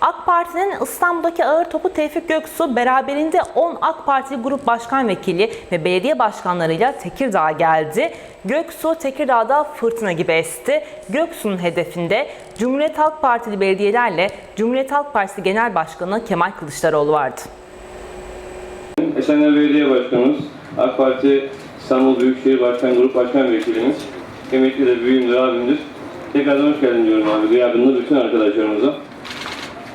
AK Parti'nin İstanbul'daki ağır topu Tevfik Göksu beraberinde 10 AK Partili grup başkan vekili ve belediye başkanlarıyla Tekirdağ'a geldi. Göksu Tekirdağ'da fırtına gibi esti. Göksu'nun hedefinde Cumhuriyet Halk Partili belediyelerle Cumhuriyet Halk Partisi Genel Başkanı Kemal Kılıçdaroğlu vardı. Esenler Belediye Başkanımız, AK Parti İstanbul Büyükşehir Başkan Grup Başkan Vekilimiz, emekli de büyüğümdür, abimdir. Tekrardan hoş geldin diyorum abi, gıyabında bütün arkadaşlarımıza.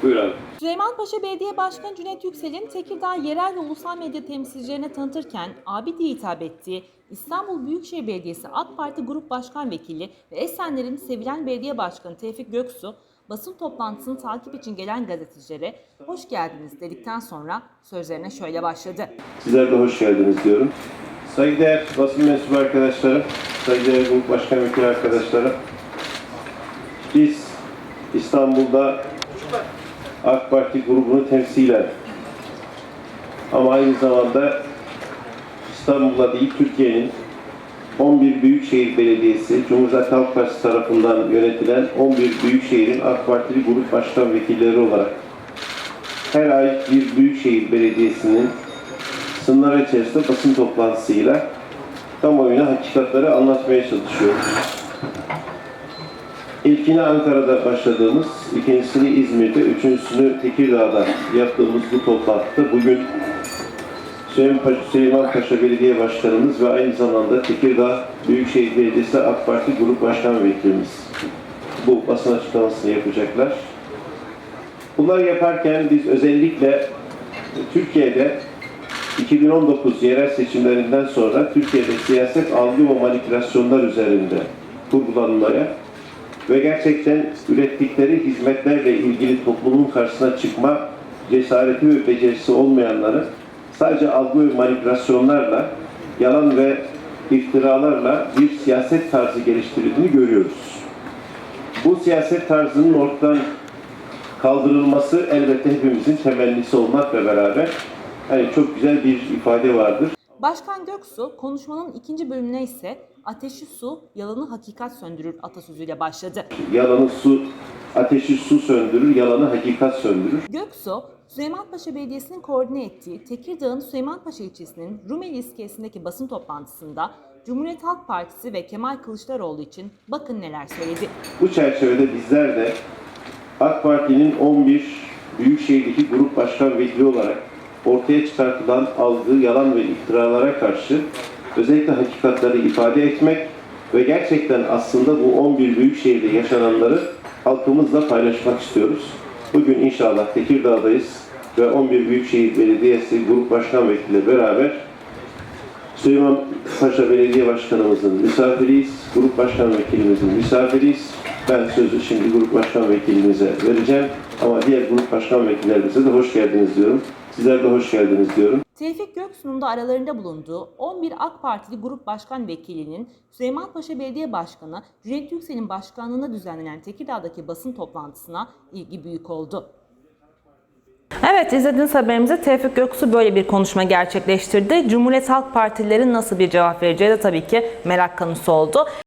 Buyur abi. Süleymanpaşa Belediye Başkanı Cüneyt Yüksel'in Tekirdağ yerel ve ulusal medya temsilcilerine tanıtırken abi diye hitap ettiği İstanbul Büyükşehir Belediyesi AK Parti Grup Başkan Vekili ve Esenler'in sevilen belediye başkanı Tevfik Göksu basın toplantısını takip için gelen gazetecilere hoş geldiniz dedikten sonra sözlerine şöyle başladı. Sizler de hoş geldiniz diyorum. Saygıdeğer basın mensubu arkadaşlarım, saygıdeğer grup başkan vekili arkadaşlarım. Biz İstanbul'da AK Parti grubunu temsilen ama aynı zamanda İstanbul'da değil Türkiye'nin 11 Büyükşehir Belediyesi, Cumhuriyet Halk Partisi tarafından yönetilen 11 Büyükşehir'in AK Partili grup başkan vekilleri olarak her ay bir Büyükşehir Belediyesi'nin sınırlar içerisinde basın toplantısıyla kamuoyuna hakikatleri anlatmaya çalışıyoruz. İlkini Ankara'da başladığımız, ikincisini İzmir'de, üçüncüsünü Tekirdağ'da yaptığımız bu toplantıda bugün Süleyman Paşa, Belediye Başkanımız ve aynı zamanda Tekirdağ Büyükşehir Belediyesi AK Parti Grup Başkan Vekilimiz bu basın açıklamasını yapacaklar. Bunları yaparken biz özellikle Türkiye'de 2019 yerel seçimlerinden sonra Türkiye'de siyaset algı ve manipülasyonlar üzerinde kurgulanmaya ve gerçekten ürettikleri hizmetlerle ilgili toplumun karşısına çıkma cesareti ve becerisi olmayanları sadece algı ve manipülasyonlarla, yalan ve iftiralarla bir siyaset tarzı geliştirildiğini görüyoruz. Bu siyaset tarzının ortadan kaldırılması elbette hepimizin temennisi olmakla beraber hani çok güzel bir ifade vardır. Başkan Göksu konuşmanın ikinci bölümüne ise ateşi su, yalanı hakikat söndürür atasözüyle başladı. Yalanı su, ateşi su söndürür, yalanı hakikat söndürür. Göksu, Süleymanpaşa Belediyesi'nin koordine ettiği Tekirdağ'ın Süleymanpaşa ilçesinin Rumeli iskelesindeki basın toplantısında Cumhuriyet Halk Partisi ve Kemal Kılıçdaroğlu için bakın neler söyledi. Bu çerçevede bizler de AK Parti'nin 11 Büyükşehir'deki grup başkan vekili olarak ortaya çıkartılan algı, yalan ve iftiralara karşı özellikle hakikatleri ifade etmek ve gerçekten aslında bu 11 Büyükşehir'de yaşananları halkımızla paylaşmak istiyoruz. Bugün inşallah Tekirdağ'dayız ve 11 Büyükşehir Belediyesi Grup Başkan Vekili beraber Süleyman Paşa Belediye Başkanımızın misafiriyiz, Grup Başkan Vekilimizin misafiriyiz. Ben sözü şimdi Grup Başkan Vekilimize vereceğim. Ama diğer Grup Başkan Vekillerimize de hoş geldiniz diyorum. Sizler de hoş geldiniz diyorum. Tevfik Göksu'nun da aralarında bulunduğu 11 AK Partili Grup Başkan Vekilinin Süleymanpaşa Belediye Başkanı Cüneyt Yüksel'in başkanlığında düzenlenen Tekirdağ'daki basın toplantısına ilgi büyük oldu. Evet izlediğiniz haberimizde Tevfik Göksu böyle bir konuşma gerçekleştirdi. Cumhuriyet Halk Partililerin nasıl bir cevap vereceği de tabii ki merak konusu oldu.